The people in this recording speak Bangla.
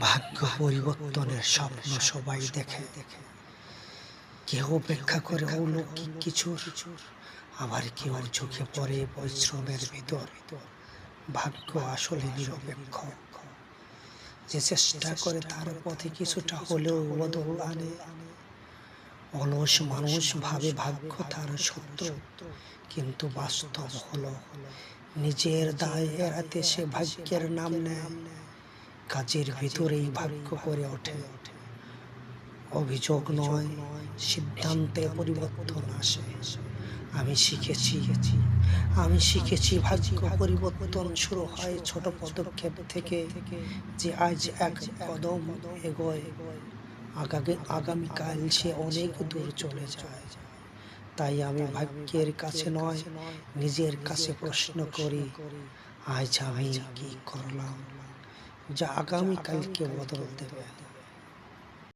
ভাগ্য পরিবর্তনের স্বপ্ন সবাই দেখে। দেখে কেউ অপেক্ষা করে অলৌকিক কিছু আবার কেউ চোখে পড়ে পরিশ্রমের ভিতর। ভাগ্য আসলে নিরপেক্ষ। যে চেষ্টা করে তার পথে কিছুটা হলেও বদল আনে। অলস মানুষ ভাবে ভাগ্য তার শত্রু কিন্তু বাস্তব হলো। নিজের দায় এড়াতে সে ভাগ্যের নাম নেয়। কাজের ভিতরেই ভাগ্য করে ওঠে। অভিযোগ নয় সিদ্ধান্তে পরিবর্তন আসে। আমি শিখেছি। আমি শিখেছি ভাগ্য পরিবর্তন শুরু হয় ছোট পদক্ষেপ থেকে যে আজ এক কদম এগোয়। আগামী আগামীকাল সে অনেক দূর চলে যায়। তাই আমি ভাগ্যের কাছে নয় নিজের কাছে প্রশ্ন করি আজ আমি কি করলাম? যা আগামীকালকে বদল দেবে